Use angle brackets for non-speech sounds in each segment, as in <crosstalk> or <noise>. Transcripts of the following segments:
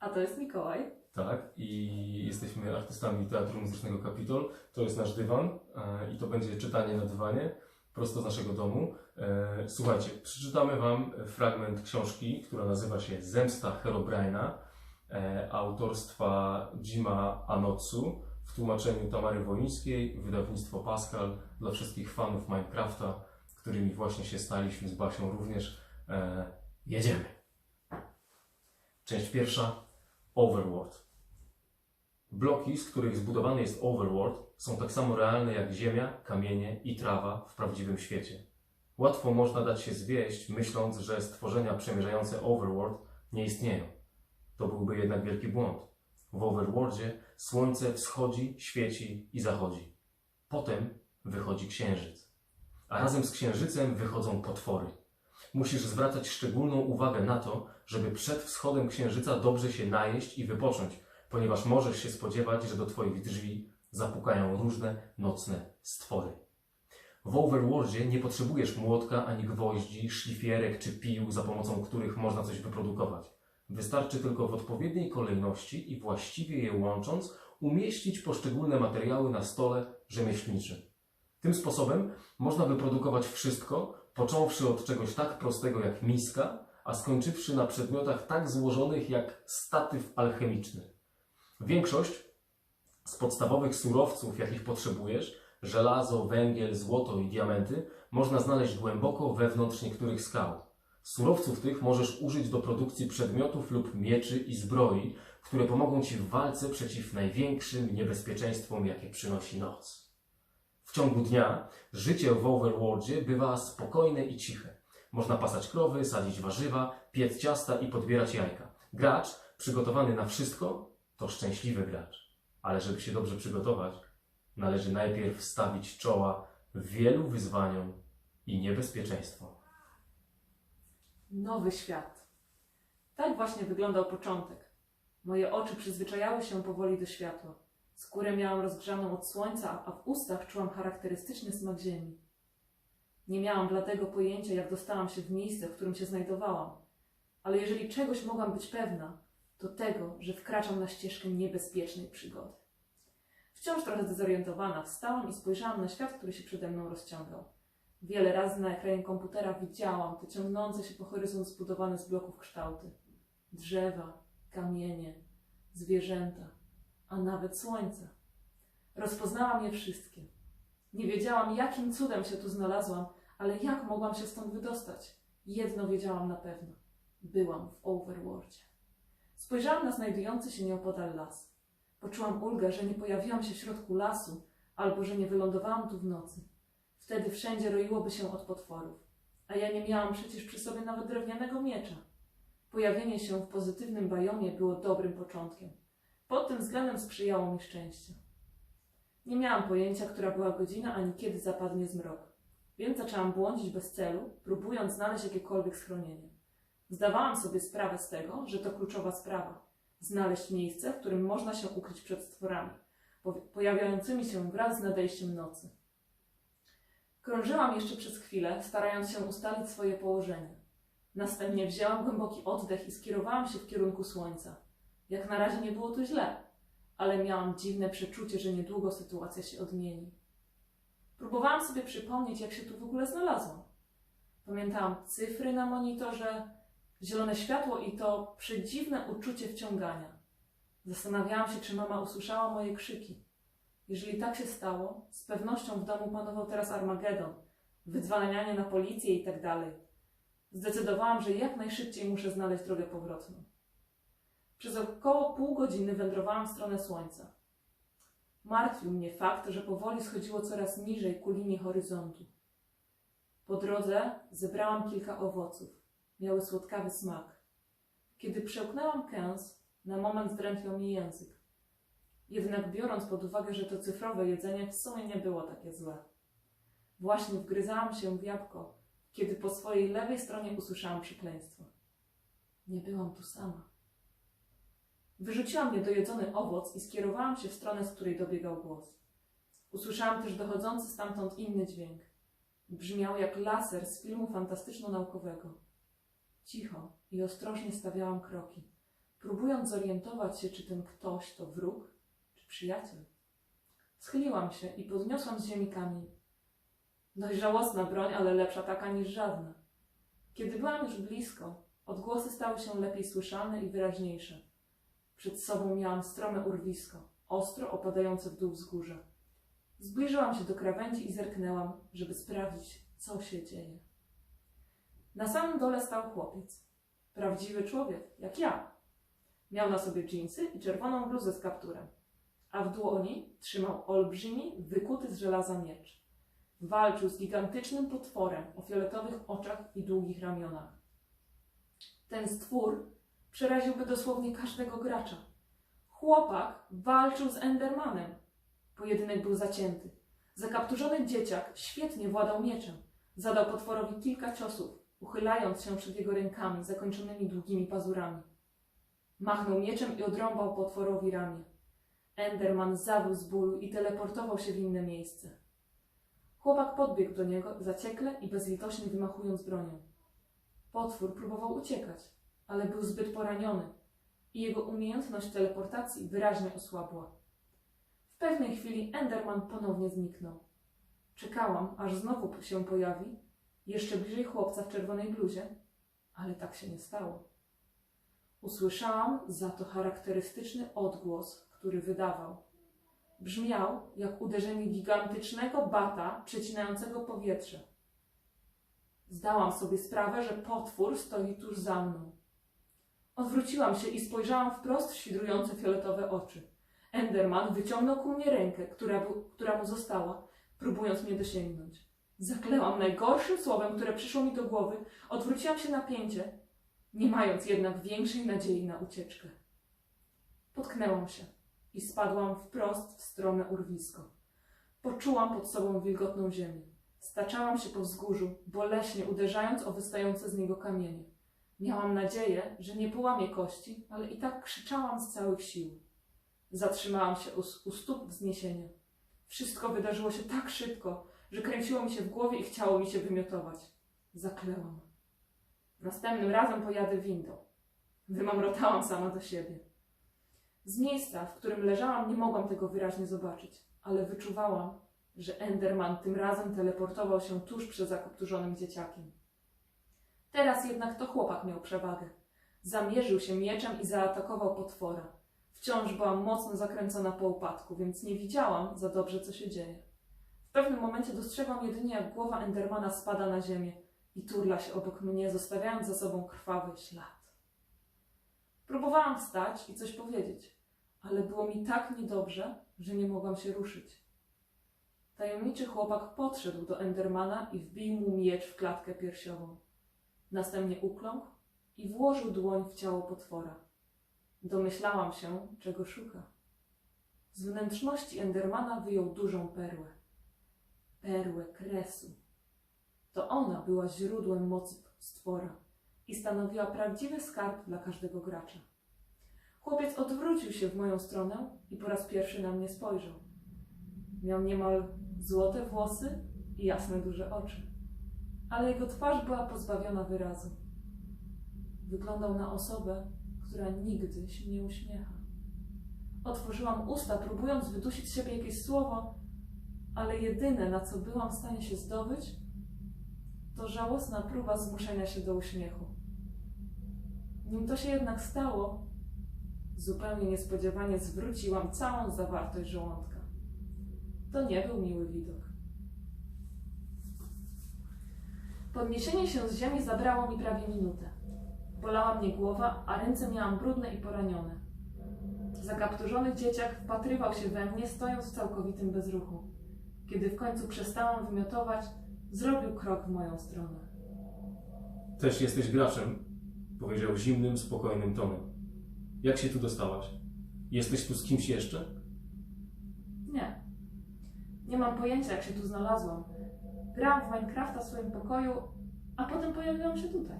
A to jest Mikołaj. Tak, i jesteśmy artystami Teatru Muzycznego Kapitol. To jest nasz dywan e, i to będzie czytanie na dywanie, prosto z naszego domu. E, Słuchajcie, przeczytamy Wam fragment książki, która nazywa się Zemsta Herobrina, e, autorstwa Jima Anotsu, w tłumaczeniu Tamary Wolińskiej, wydawnictwo Pascal, dla wszystkich fanów Minecrafta, którymi właśnie się staliśmy z Basią również. Jedziemy. Część pierwsza. Overworld. Bloki, z których zbudowany jest Overworld, są tak samo realne jak ziemia, kamienie i trawa w prawdziwym świecie. Łatwo można dać się zwieść, myśląc, że stworzenia przemierzające Overworld nie istnieją. To byłby jednak wielki błąd. W Overworldzie słońce wschodzi, świeci i zachodzi. Potem wychodzi księżyc. A razem z księżycem wychodzą potwory. Musisz zwracać szczególną uwagę na to, żeby przed wschodem księżyca dobrze się najeść i wypocząć, ponieważ możesz się spodziewać, że do Twoich drzwi zapukają różne nocne stwory. W Overworldzie nie potrzebujesz młotka ani gwoździ, szlifierek czy pił, za pomocą których można coś wyprodukować. Wystarczy tylko w odpowiedniej kolejności i właściwie je łącząc umieścić poszczególne materiały na stole rzemieślniczym. Tym sposobem można wyprodukować wszystko, począwszy od czegoś tak prostego jak miska, a skończywszy na przedmiotach tak złożonych jak statyw alchemiczny. Większość z podstawowych surowców, jakich potrzebujesz, żelazo, węgiel, złoto i diamenty, można znaleźć głęboko wewnątrz niektórych skał. Surowców tych możesz użyć do produkcji przedmiotów lub mieczy i zbroi, które pomogą Ci w walce przeciw największym niebezpieczeństwom, jakie przynosi noc. Ciągu dnia życie w Overworldzie bywa spokojne i ciche. Można pasać krowy, sadzić warzywa, piec ciasta i podbierać jajka. Gracz przygotowany na wszystko to szczęśliwy gracz. Ale żeby się dobrze przygotować, należy najpierw stawić czoła wielu wyzwaniom i niebezpieczeństwom. Nowy świat. Tak właśnie wyglądał początek. Moje oczy przyzwyczajały się powoli do światła. Skórę miałam rozgrzaną od słońca, a w ustach czułam charakterystyczny smak ziemi. Nie miałam bladego pojęcia, jak dostałam się w miejsce, w którym się znajdowałam. Ale jeżeli czegoś mogłam być pewna, to tego, że wkraczam na ścieżkę niebezpiecznej przygody. Wciąż trochę zdezorientowana, wstałam i spojrzałam na świat, który się przede mną rozciągał. Wiele razy na ekranie komputera widziałam te ciągnące się po horyzont zbudowane z bloków kształty. Drzewa, kamienie, zwierzęta, a nawet słońce. Rozpoznałam je wszystkie. Nie wiedziałam, jakim cudem się tu znalazłam, ale jak mogłam się stąd wydostać? Jedno wiedziałam na pewno. Byłam w Overworldzie. Spojrzałam na znajdujący się nieopodal las. Poczułam ulgę, że nie pojawiłam się w środku lasu, albo że nie wylądowałam tu w nocy. Wtedy wszędzie roiłoby się od potworów. A ja nie miałam przecież przy sobie nawet drewnianego miecza. Pojawienie się w pozytywnym bajomie było dobrym początkiem. Pod tym względem sprzyjało mi szczęście. Nie miałam pojęcia, która była godzina, ani kiedy zapadnie zmrok. Więc zaczęłam błądzić bez celu, próbując znaleźć jakiekolwiek schronienie. Zdawałam sobie sprawę z tego, że to kluczowa sprawa. Znaleźć miejsce, w którym można się ukryć przed stworami, po- pojawiającymi się wraz z nadejściem nocy. Krążyłam jeszcze przez chwilę, starając się ustalić swoje położenie. Następnie wzięłam głęboki oddech i skierowałam się w kierunku słońca. Jak na razie nie było to źle, ale miałam dziwne przeczucie, że niedługo sytuacja się odmieni. Próbowałam sobie przypomnieć, jak się tu w ogóle znalazłam. Pamiętałam cyfry na monitorze, zielone światło i to przedziwne uczucie wciągania. Zastanawiałam się, czy mama usłyszała moje krzyki. Jeżeli tak się stało, z pewnością w domu panował teraz Armagedon, wydzwanianie na policję i tak dalej. Zdecydowałam, że jak najszybciej muszę znaleźć drogę powrotną. Przez około pół godziny wędrowałam w stronę słońca. Martwił mnie fakt, że powoli schodziło coraz niżej ku linii horyzontu. Po drodze zebrałam kilka owoców. Miały słodkawy smak. Kiedy przełknęłam kęs, na moment zdrętwiał mi język. Jednak biorąc pod uwagę, że to cyfrowe jedzenie w sumie nie było takie złe. Właśnie wgryzałam się w jabłko, kiedy po swojej lewej stronie usłyszałam przekleństwo. Nie byłam tu sama. Wyrzuciłam niedojedzony owoc i skierowałam się w stronę, z której dobiegał głos. Usłyszałam też dochodzący stamtąd inny dźwięk. Brzmiał jak laser z filmu fantastyczno-naukowego. Cicho i ostrożnie stawiałam kroki. próbując zorientować się, czy ten ktoś to wróg, czy przyjaciel. Schyliłam się i podniosłam z ziemi kamień. Dość żałosna broń, ale lepsza taka niż żadna. Kiedy byłam już blisko, odgłosy stały się lepiej słyszalne i wyraźniejsze. Przed sobą miałam strome urwisko, ostro opadające w dół wzgórza. Zbliżyłam się do krawędzi i zerknęłam, żeby sprawdzić, co się dzieje. Na samym dole stał chłopiec. Prawdziwy człowiek, jak ja. Miał na sobie dżinsy i czerwoną bluzę z kapturem, a w dłoni trzymał olbrzymi, wykuty z żelaza miecz. Walczył z gigantycznym potworem o fioletowych oczach i długich ramionach. Ten stwór przeraziłby dosłownie każdego gracza. Chłopak walczył z Endermanem. Pojedynek był zacięty. Zakapturzony dzieciak świetnie władał mieczem. Zadał potworowi kilka ciosów, uchylając się przed jego rękami zakończonymi długimi pazurami. Machnął mieczem i odrąbał potworowi ramię. Enderman zawył z bólu i teleportował się w inne miejsce. Chłopak podbiegł do niego zaciekle i bezlitośnie wymachując bronią. Potwór próbował uciekać, ale był zbyt poraniony i jego umiejętność teleportacji wyraźnie osłabła. W pewnej chwili Enderman ponownie zniknął. Czekałam, aż znowu się pojawi, jeszcze bliżej chłopca w czerwonej bluzie, ale tak się nie stało. Usłyszałam za to charakterystyczny odgłos, który wydawał. Brzmiał jak uderzenie gigantycznego bata przecinającego powietrze. Zdałam sobie sprawę, że potwór stoi tuż za mną. Odwróciłam się i spojrzałam wprost w świdrujące fioletowe oczy. Enderman wyciągnął ku mnie rękę, która, która mu została, próbując mnie dosięgnąć. Zaklełam najgorszym słowem, które przyszło mi do głowy, odwróciłam się na pięcie, nie mając jednak większej nadziei na ucieczkę. Potknęłam się i spadłam wprost w strome urwisko. Poczułam pod sobą wilgotną ziemię. Staczałam się po wzgórzu, boleśnie uderzając o wystające z niego kamienie. Miałam nadzieję, że nie połamię kości, ale i tak krzyczałam z całych sił. Zatrzymałam się u, u stóp wzniesienia. Wszystko wydarzyło się tak szybko, że kręciło mi się w głowie i chciało mi się wymiotować. Zaklełam. Następnym razem pojadę windą. Wymamrotałam sama do siebie. Z miejsca, w którym leżałam, nie mogłam tego wyraźnie zobaczyć, ale wyczuwałam, że Enderman tym razem teleportował się tuż przed zakopturzonym dzieciakiem. Teraz jednak to chłopak miał przewagę. Zamierzył się mieczem i zaatakował potwora. Wciąż byłam mocno zakręcona po upadku, więc nie widziałam za dobrze, co się dzieje. W pewnym momencie dostrzegłam jedynie, jak głowa Endermana spada na ziemię i turla się obok mnie, zostawiając za sobą krwawy ślad. Próbowałam wstać i coś powiedzieć, ale było mi tak niedobrze, że nie mogłam się ruszyć. Tajemniczy chłopak podszedł do Endermana i wbił mu miecz w klatkę piersiową. Następnie ukląkł i włożył dłoń w ciało potwora. Domyślałam się, czego szuka. Z wnętrzności Endermana wyjął dużą perłę. Perłę kresu. To ona była źródłem mocy stwora i stanowiła prawdziwy skarb dla każdego gracza. Chłopiec odwrócił się w moją stronę i po raz pierwszy na mnie spojrzał. Miał niemal złote włosy i jasne duże oczy, ale jego twarz była pozbawiona wyrazu. Wyglądał na osobę, która nigdy się nie uśmiecha. Otworzyłam usta, próbując wydusić z siebie jakieś słowo, ale jedyne, na co byłam w stanie się zdobyć, to żałosna próba zmuszenia się do uśmiechu. Nim to się jednak stało, zupełnie niespodziewanie zwróciłam całą zawartość żołądka. To nie był miły widok. Podniesienie się z ziemi zabrało mi prawie minutę. Bolała mnie głowa, a ręce miałam brudne i poranione. Zakapturzony dzieciak wpatrywał się we mnie, stojąc w całkowitym bezruchu. Kiedy w końcu przestałam wymiotować, zrobił krok w moją stronę. Też jesteś graczem, powiedział zimnym, spokojnym tonem. Jak się tu dostałaś? Jesteś tu z kimś jeszcze? Nie. Nie mam pojęcia, jak się tu znalazłam. Grałam w Minecrafta w swoim pokoju, a potem pojawiłam się tutaj.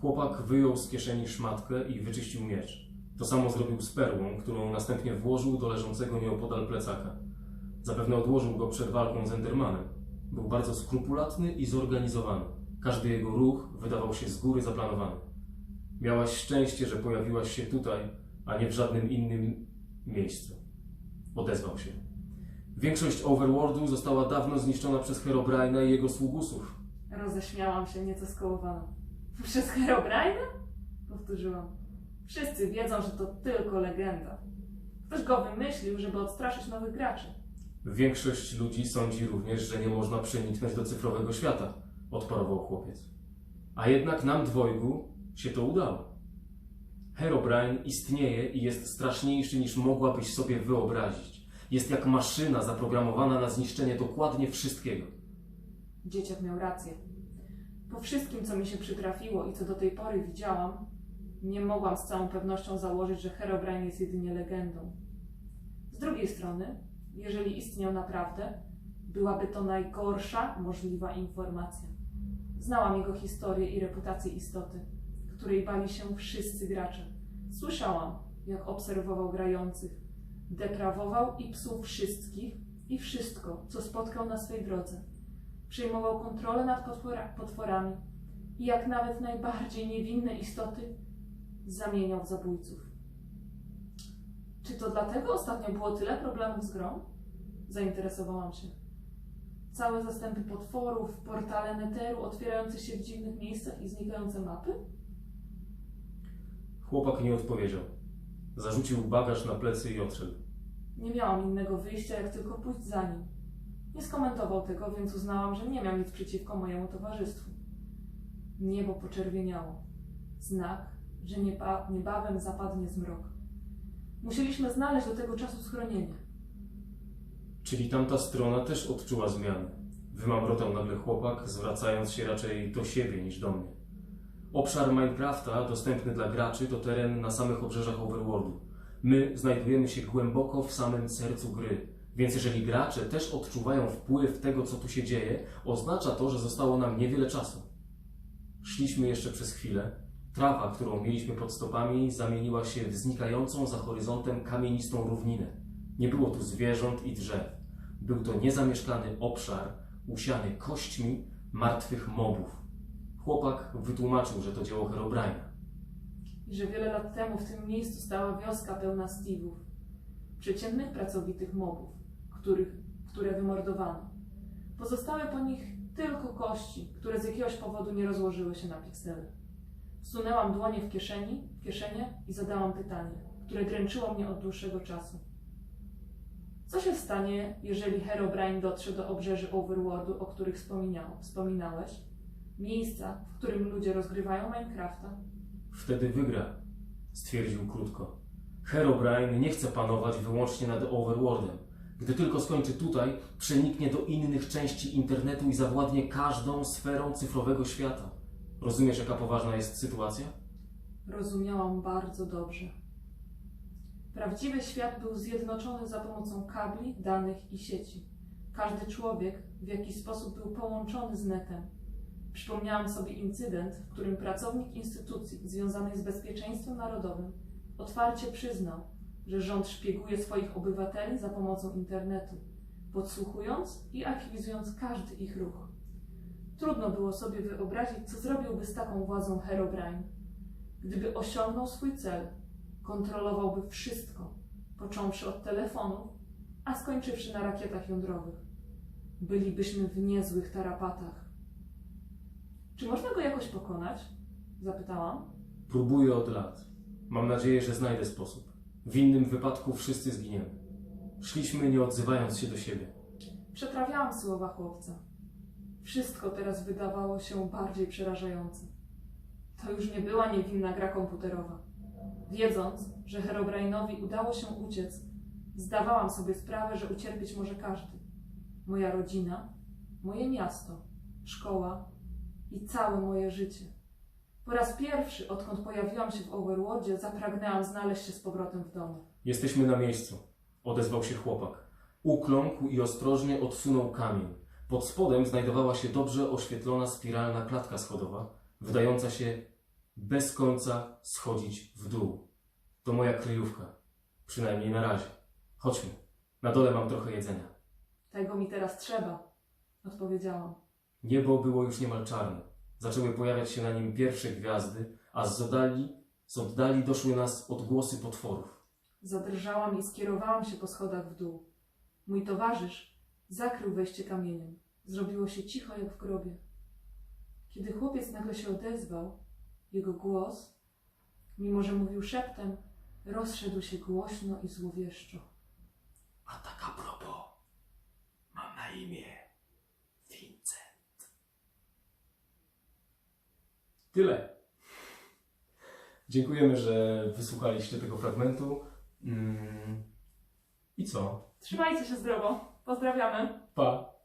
Chłopak wyjął z kieszeni szmatkę i wyczyścił miecz. To samo zrobił z perłą, którą następnie włożył do leżącego nieopodal plecaka. Zapewne odłożył go przed walką z Endermanem. Był bardzo skrupulatny i zorganizowany. Każdy jego ruch wydawał się z góry zaplanowany. Miałaś szczęście, że pojawiłaś się tutaj, a nie w żadnym innym miejscu. Odezwał się. Większość Overworldu została dawno zniszczona przez Herobrine'a i jego sługusów. Roześmiałam się nieco skołowana. <laughs> Przez Herobrine'a? Powtórzyłam. Wszyscy wiedzą, że to tylko legenda. Ktoś go wymyślił, żeby odstraszyć nowych graczy. Większość ludzi sądzi również, że nie można przeniknąć do cyfrowego świata, odparował chłopiec. A jednak nam dwojgu się to udało. Herobrine istnieje i jest straszniejszy niż mogłabyś sobie wyobrazić. Jest jak maszyna zaprogramowana na zniszczenie dokładnie wszystkiego. Dzieciak miał rację. Po wszystkim, co mi się przytrafiło i co do tej pory widziałam, nie mogłam z całą pewnością założyć, że Herobrine jest jedynie legendą. Z drugiej strony, jeżeli istniał naprawdę, byłaby to najgorsza możliwa informacja. Znałam jego historię i reputację istoty, której bali się wszyscy gracze. Słyszałam, jak obserwował grających, deprawował i psuł wszystkich i wszystko, co spotkał na swej drodze przejmował kontrolę nad potwora, potworami i jak nawet najbardziej niewinne istoty zamieniał w zabójców. Czy to dlatego ostatnio było tyle problemów z grą? Zainteresowałam się. Całe zastępy potworów, portale neteru otwierające się w dziwnych miejscach i znikające mapy? Chłopak nie odpowiedział. Zarzucił bagaż na plecy i odszedł. Nie miałam innego wyjścia, jak tylko pójść za nim. Nie skomentował tego, więc uznałam, że nie miał nic przeciwko mojemu towarzystwu. Niebo poczerwieniało. Znak, że nieba, niebawem zapadnie zmrok. Musieliśmy znaleźć do tego czasu schronienie. Czyli tamta strona też odczuła zmiany. Wymamrotał nagle chłopak, zwracając się raczej do siebie niż do mnie. Obszar Minecrafta, dostępny dla graczy, to teren na samych obrzeżach Overworldu. My znajdujemy się głęboko w samym sercu gry, więc jeżeli gracze też odczuwają wpływ tego, co tu się dzieje, oznacza to, że zostało nam niewiele czasu. Szliśmy jeszcze przez chwilę. Trawa, którą mieliśmy pod stopami, zamieniła się w znikającą za horyzontem kamienistą równinę. Nie było tu zwierząt i drzew. Był to niezamieszkany obszar, usiany kośćmi martwych mobów. Chłopak wytłumaczył, że to dzieło Herobrine'a. I że wiele lat temu w tym miejscu stała wioska pełna Steve'ów. Przeciętnych, pracowitych mobów, których, które wymordowano. Pozostały po nich tylko kości, które z jakiegoś powodu nie rozłożyły się na piksele. Wsunęłam dłonie w kieszeni, w kieszenie i zadałam pytanie, które dręczyło mnie od dłuższego czasu. Co się stanie, jeżeli Herobrine dotrze do obrzeży Overworldu, o których wspominał, wspominałeś? Miejsca, w którym ludzie rozgrywają Minecrafta? Wtedy wygra, stwierdził krótko. Herobrine nie chce panować wyłącznie nad Overworldem. Gdy tylko skończy tutaj, przeniknie do innych części internetu i zawładnie każdą sferą cyfrowego świata. Rozumiesz, jaka poważna jest sytuacja? Rozumiałam bardzo dobrze. Prawdziwy świat był zjednoczony za pomocą kabli, danych i sieci. Każdy człowiek w jakiś sposób był połączony z netem. Przypomniałam sobie incydent, w którym pracownik instytucji związanej z bezpieczeństwem narodowym otwarcie przyznał, że rząd szpieguje swoich obywateli za pomocą internetu, podsłuchując i archiwizując każdy ich ruch. Trudno było sobie wyobrazić, co zrobiłby z taką władzą Herobrine. Gdyby osiągnął swój cel, kontrolowałby wszystko, począwszy od telefonów, a skończywszy na rakietach jądrowych. Bylibyśmy w niezłych tarapatach. Czy można go jakoś pokonać? Zapytałam. Próbuję od lat. Mam nadzieję, że znajdę sposób. W innym wypadku wszyscy zginiemy. Szliśmy nie odzywając się do siebie. Przetrawiałam słowa chłopca. Wszystko teraz wydawało się bardziej przerażające. To już nie była niewinna gra komputerowa. Wiedząc, że Herobrine'owi udało się uciec, zdawałam sobie sprawę, że ucierpieć może każdy. Moja rodzina, moje miasto, szkoła i całe moje życie. Po raz pierwszy, odkąd pojawiłam się w Overworldzie, zapragnęłam znaleźć się z powrotem w domu. Jesteśmy na miejscu, odezwał się chłopak. Ukląkł i ostrożnie odsunął kamień. Pod spodem znajdowała się dobrze oświetlona spiralna klatka schodowa, wydająca się bez końca schodzić w dół. To moja kryjówka, przynajmniej na razie. Chodźmy, na dole mam trochę jedzenia. Tego mi teraz trzeba, odpowiedziałam. Niebo było już niemal czarne. Zaczęły pojawiać się na nim pierwsze gwiazdy, a z oddali, z oddali doszły nas odgłosy potworów. Zadrżałam i skierowałam się po schodach w dół. Mój towarzysz zakrył wejście kamieniem. Zrobiło się cicho jak w grobie. Kiedy chłopiec nagle się odezwał, jego głos, mimo że mówił szeptem, rozszedł się głośno i złowieszczo. A tak a propos, mam na imię Tyle. Dziękujemy, że wysłuchaliście tego fragmentu. Mm. I co? Trzymajcie się zdrowo. Pozdrawiamy. Pa!